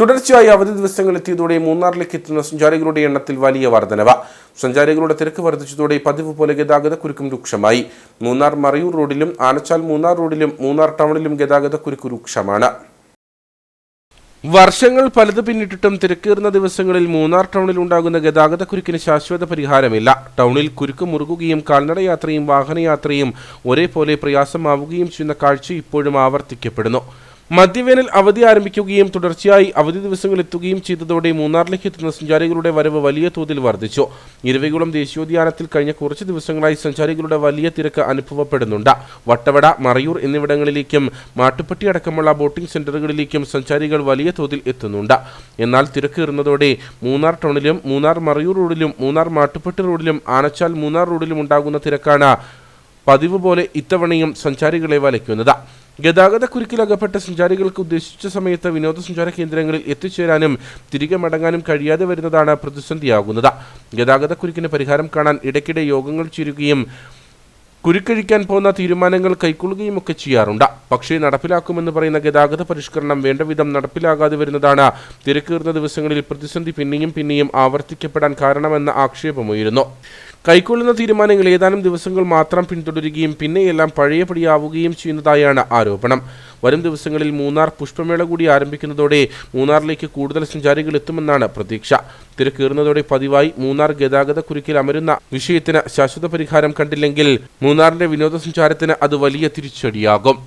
തുടർച്ചയായി അവധി ദിവസങ്ങൾ എത്തിയതോടെ മൂന്നാറിലേക്ക് എത്തുന്ന സഞ്ചാരികളുടെ എണ്ണത്തിൽ വലിയ വർധനവ്. സഞ്ചാരികളുടെ തിരക്ക് വർദ്ധിച്ചതോടെ പതിവ് പോലെ ഗതാഗത കുരുക്കും രൂക്ഷമായി. മൂന്നാർ മറയൂർ റോഡിലും ആനച്ചാൽ മൂന്നാർ റോഡിലും മൂന്നാർ ടൗണിലും ഗതാഗത കുരുക്ക് രൂക്ഷമാണ്. വർഷങ്ങൾ പലത് പിന്നിട്ടിട്ടും തിരക്കേറുന്ന ദിവസങ്ങളിൽ മൂന്നാർ ടൗണിൽ ഉണ്ടാകുന്ന ഗതാഗത കുരുക്കിന് ശാശ്വത പരിഹാരമില്ല. ടൗണിൽ കുരുക്ക് മുറുകുകയും കാൽനടയാത്രയും വാഹനയാത്രയും ഒരേപോലെ പ്രയാസമാവുകയും ചെയ്യുന്ന കാഴ്ച ഇപ്പോഴും ആവർത്തിക്കപ്പെടുന്നു. മധ്യവേനൽ അവധി ആരംഭിക്കുകയും തുടർച്ചയായി അവധി ദിവസങ്ങൾ എത്തുകയും ചെയ്തതോടെ മൂന്നാറിലേക്ക് എത്തുന്ന സഞ്ചാരികളുടെ വരവ് വലിയ തോതിൽ വർദ്ധിച്ചു. ഇരവികുളം ദേശീയോദ്യാനത്തിൽ കഴിഞ്ഞ കുറച്ച് ദിവസങ്ങളായി സഞ്ചാരികളുടെ വലിയ തിരക്ക് അനുഭവപ്പെടുന്നുണ്ട്. വട്ടവട മറയൂർ എന്നിവിടങ്ങളിലേക്കും മാട്ടുപ്പെട്ടി അടക്കമുള്ള ബോട്ടിംഗ് സെന്ററുകളിലേക്കും സഞ്ചാരികൾ വലിയ തോതിൽ എത്തുന്നുണ്ട്. എന്നാൽ തിരക്കേറുന്നതോടെ മൂന്നാർ ടൗണിലും മൂന്നാർ മറയൂർ റോഡിലും മൂന്നാർ മാട്ടുപ്പെട്ടി റോഡിലും ആനച്ചാൽ മൂന്നാർ റോഡിലും ഉണ്ടാകുന്ന തിരക്കാണ് പതിവ് പോലെ ഇത്തവണയും സഞ്ചാരികളെ വലയ്ക്കുന്നത്. ഗതാഗത കുരുക്കിലകപ്പെട്ട സഞ്ചാരികൾക്ക് ഉദ്ദേശിച്ച സമയത്ത് വിനോദസഞ്ചാര കേന്ദ്രങ്ങളിൽ എത്തിച്ചേരാനും തിരികെ മടങ്ങാനും കഴിയാതെ വരുന്നതാണ് പ്രതിസന്ധിയാകുന്നത്. ഗതാഗത കുരുക്കിന് പരിഹാരം കാണാൻ ഇടയ്ക്കിടെ യോഗങ്ങൾ ചേരുകയും കുരുക്കഴിക്കാൻ പോകുന്ന തീരുമാനങ്ങൾ കൈക്കൊള്ളുകയും ഒക്കെ ചെയ്യാറുണ്ട്. പക്ഷേ നടപ്പിലാക്കുമെന്ന് പറയുന്ന ഗതാഗത പരിഷ്കരണം വേണ്ട വിധം നടപ്പിലാകാതെ വരുന്നതാണ് തിരക്കേറുന്ന ദിവസങ്ങളിൽ പ്രതിസന്ധി പിന്നെയും പിന്നെയും ആവർത്തിക്കപ്പെടാൻ കാരണമെന്ന ആക്ഷേപമുയരുന്നു. കൈക്കൊള്ളുന്ന തീരുമാനങ്ങൾ ഏതാനും ദിവസങ്ങൾ മാത്രം പിന്തുടരുകയും പിന്നെയെല്ലാം പഴയപടിയാവുകയും ചെയ്യുന്നതായാണ് ആരോപണം. വരും ദിവസങ്ങളിൽ മൂന്നാർ പുഷ്പമേള കൂടി ആരംഭിക്കുന്നതോടെ മൂന്നാറിലേക്ക് കൂടുതൽ സഞ്ചാരികൾ എത്തുമെന്നാണ് പ്രതീക്ഷ. തിരക്കേറുന്നതോടെ പതിവായി മൂന്നാർ ഗതാഗത കുരുക്കിൽ അമരുന്ന വിഷയത്തിന് ശാശ്വത പരിഹാരം കണ്ടില്ലെങ്കിൽ മൂന്നാറിന്റെ വിനോദസഞ്ചാരത്തിന് അത് വലിയ തിരിച്ചടിയാകും.